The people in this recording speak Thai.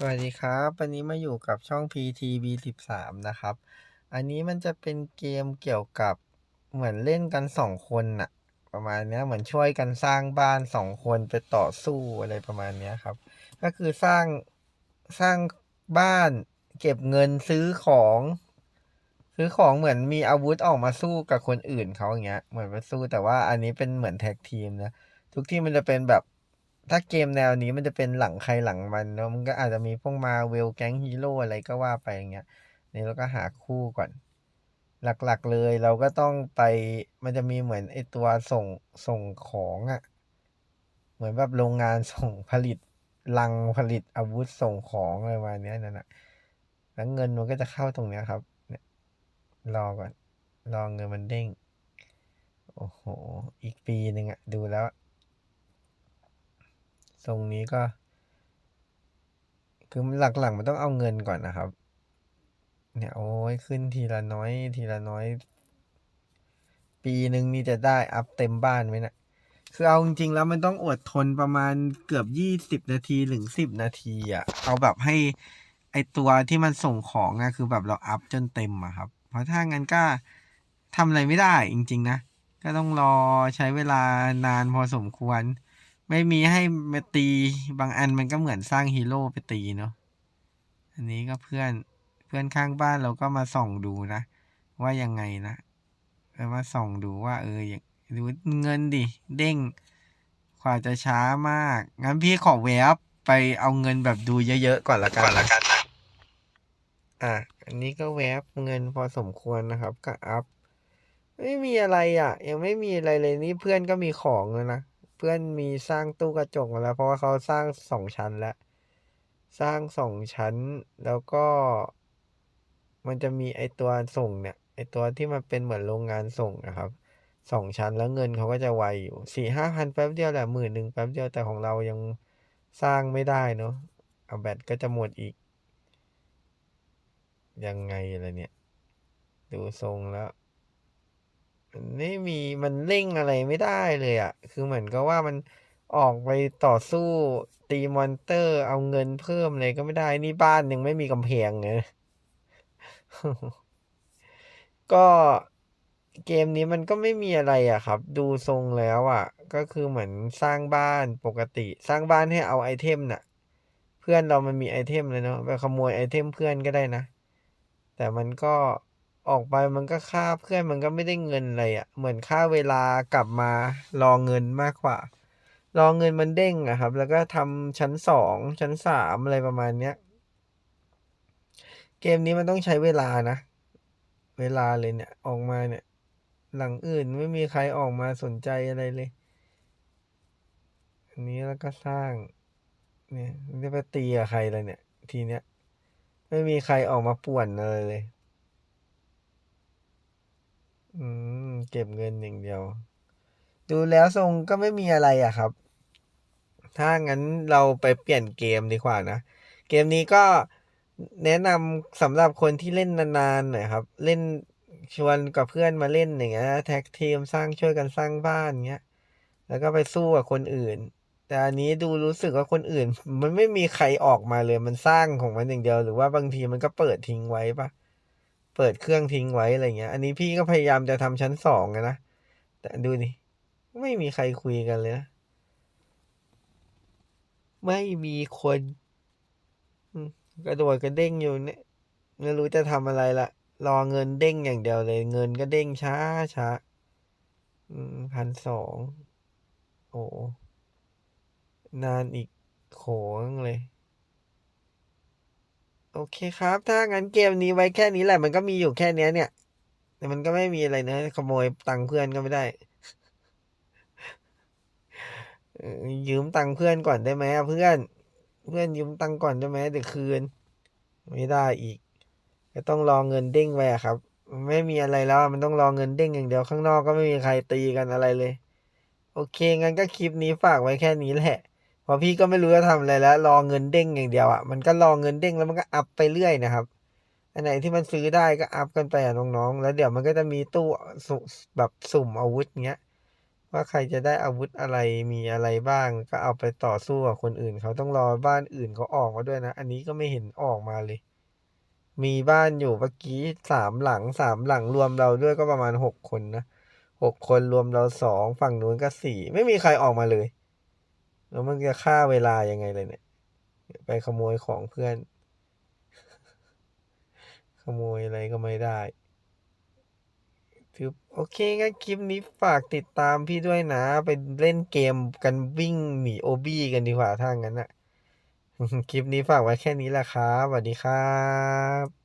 สวัสดีครับ วันนี้มาอยู่กับช่อง PTV13 นะครับ อันนี้มันจะเป็นเกมเกี่ยวกับเหมือนเล่นกันสองคนน่ะ ประมาณเนี้ยเหมือนช่วยกันสร้างบ้านสองคนไปต่อสู้อะไรประมาณเนี้ยครับ ก็คือสร้างสร้างบ้านเก็บเงินซื้อของ ซื้อของเหมือนมีอาวุธออกมาสู้กับคนอื่นเขาอย่างเงี้ยเหมือนมาสู้แต่ว่าอันนี้เป็นเหมือนแท็กทีมนะทุกที่มันจะเป็นแบบ ถ้าเกมแนวนี้มันจะเป็นหลังใครหลังมันเนาะมันก็อาจจะมีพวกมาเวลแก๊งฮีโร่อะไรก็ว่าไปอย่างเงี้ยนี่เราก็หาคู่ก่อน หลักๆเลยเราก็ต้องไปมันจะมีเหมือนไอตัวส่งส่งของอะ่ะ เหมือนแบบโรงงานส่งผลิตลังผลิตอาวุธส่งของอะไรประมาณเนี้ยนั่นแหะแล้วเงินมันก็จะเข้าตรงเนี้ยครับ เนี่ยรอก่อน รอเงินมันเด้ง โอ้โห อีกปีหนึ่งอะดูแล้ว ตรงนี้ก็ คือหลักๆมันต้องเอาเงินก่อนนะครับ เนี่ยโอ้ยขึ้นทีละน้อยทีละน้อย ปีหนึ่งนี่จะได้อัพเต็มบ้านไหมนะคือเอาจริงๆแล้วมันต้องอดทนประมาณเกือบยี่สิบนาทีถึงสิบนาทีอะ่ะ เอาแบบให้ไอตัวที่มันส่งของอะคือแบบเราอัพจนเต็มอะครับ เพราะถ้างั้นก็ทำอะไรไม่ได้จริง ๆ นะ ก็ต้องรอใช้เวลานานพอสมควร ไม่มีให้มาตีบางอันมันก็เหมือนสร้างฮีโร่ไปตีเนาะอันนี้ก็เพื่อนเพื่อนข้างบ้านเราก็มาส่องดูนะ ว่ายังไงนะมาส่องดูว่า เอออย่างดูเงินดิ เด้งกว่าจะช้ามาก งั้นพี่ขอแวบไปเอาเงินแบบดูเยอะๆก่อนละกันก่อนละกันนะอะอันนี้ก็แวบเงินพอสมควรนะครับ ก็อัพ ไม่มีอะไรอะ ยังไม่มีอะไรเลยนี่เพื่อนก็มีของแล้วนะ เพื่อนมีสร้างตู้กระจกมาแล้ว เพราะว่าเขาสร้างสองชั้นแล้ว สร้างสองชั้นแล้วก็ มันจะมีไอตัวส่งเนี่ยไอตัวที่มันเป็นเหมือนโรงงานส่งนะครับสองชั้นแล้วเงินเขาก็จะไวอยู่สี่ห้าพันแป๊บเดียวแหละหมื่นหนึ่งแป๊บเดียวแต่ของเรายังสร้างไม่ได้เนาะเอาแบตก็จะหมดอีก ยังไงล่ะเนี่ย ดูทรงแล้ว มันไม่มีมันเร่งอะไรไม่ได้เลยอะ่ะ คือเหมือนกับว่ามันออกไปต่อสู้ตีมอนเตอร์ เอาเงินเพิ่มเลยก็ไม่ได้นี่บ้านยังไม่มีกำแพงเลยก็เกมนี้มันก็ไม่มีอะไรอะครับ ดูทรงแล้วอะก็คือเหมือนสร้างบ้านปกติ สร้างบ้านให้เอาไอเทมน่ะ เพื่อนเรามันมีไอเทมเลยเนาะไปขโมยไอเทมเพื่อนก็ได้นะ แต่มันก็ ออกไปมันก็ค่าเพื่อนมันก็ไม่ได้เงินอะไรอะ่ะ เหมือนค่าเวลากลับมารอเงินมากกว่า รอเงินมันเด้งอะครับ แล้วก็ทำชั้นสองชั้นสามอะไรประมาณเนี้ย เกมนี้มันต้องใช้เวลานะ เวลาเลยเนี่ย ออกมาเนี่ย หลังอื่นไม่มีใครออกมาสนใจอะไรเลย อันนี้แล้วก็สร้าง เนี่ยจะไปตีกับใครเลยเนี่ย ทีเนี้ย ไม่มีใครออกมาป่วนอะไรเลย อืม เก็บเงินอย่างเดียว ดูแล้วทรงก็ไม่มีอะไรอะครับ ถ้างั้นเราไปเปลี่ยนเกมดีกว่านะ เกมนี้ก็แนะนำสำหรับคนที่เล่นนานๆหน่อยครับ เล่นชวนกับเพื่อนมาเล่นอย่างเงี้ยแท็กทีมสร้างช่วยกันสร้างบ้านเงี้ย แล้วก็ไปสู้กับคนอื่น แต่อันนี้ดูรู้สึกว่าคนอื่น มันไม่มีใครออกมาเลยมันสร้างของมันอย่างเดียว หรือว่าบางทีมันก็เปิดทิ้งไว้ปะ เปิดเครื่องทิ้งไว้อะไรเงี้ย อันนี้พี่ก็พยายามจะทำชั้นสองนะ แต่ดูนี่ไม่มีใครคุยกันเลยนะ ไม่มีคนกระโดดกระเด้งอยู่เนี่ยไม่รู้จะทำอะไรละ รอเงินเด้งอย่างเดียวเลย เงินก็เด้งช้าช้าพันสอง โอ้ นานอีกโขงเลย โอเคครับ ถ้างั้นเกมนี้ไว้แค่นี้แหละ มันก็มีอยู่แค่นี้เนี่ย แต่มันก็ไม่มีอะไรนะขโมยตังค์เพื่อนก็ไม่ได้ ยืมตังค์เพื่อนก่อนได้ไหมเพื่อน เพื่อนยืมตังค์ก่อนได้ไหมเดี๋ยวคืน ไม่ได้อีกก็ต้องรอเงินเด้งไปอะครับ ไม่มีอะไรแล้ว มันต้องรอเงินเด้งอย่างเดียวข้างนอกก็ไม่มีใครตีกันอะไรเลย โอเคงั้นก็คลิปนี้ฝากไว้แค่นี้แหละ พอพี่ก็ไม่รู้จะทำอะไรแล้ว รอเงินเด้งอย่างเดียวอะมันก็รอเงินเด้งแล้วมันก็อัพไปเรื่อยนะครับ อันไหนที่มันซื้อได้ก็อัพกันไปอะน้องๆแล้วเดี๋ยวมันก็จะมีตู้แบบสุ่มอาวุธเงี้ยว่าใครจะได้อาวุธอะไรมีอะไรบ้าง ก็เอาไปต่อสู้กับคนอื่น เขาต้องรอบ้านอื่นเขาออกมาด้วยนะ อันนี้ก็ไม่เห็นออกมาเลย มีบ้านอยู่เมื่อกี้สามหลังสามหลังรวมเราด้วยก็ประมาณหกคนนะหกคนรวมเราสองฝั่งนู้นก็สี่ไม่มีใครออกมาเลย แล้วมันจะฆ่าเวลายังไงเลยเนี่ย ไปขโมยของเพื่อน ขโมยอะไรก็ไม่ได้คือโอเคงั้นคลิปนี้ฝากติดตามพี่ด้วยนะ ไปเล่นเกมกันวิ่งหนีโอบี้กันดีกว่าถ้างั้นอะคลิปนี้ฝากไว้แค่นี้แหละครับสวัสดีครับ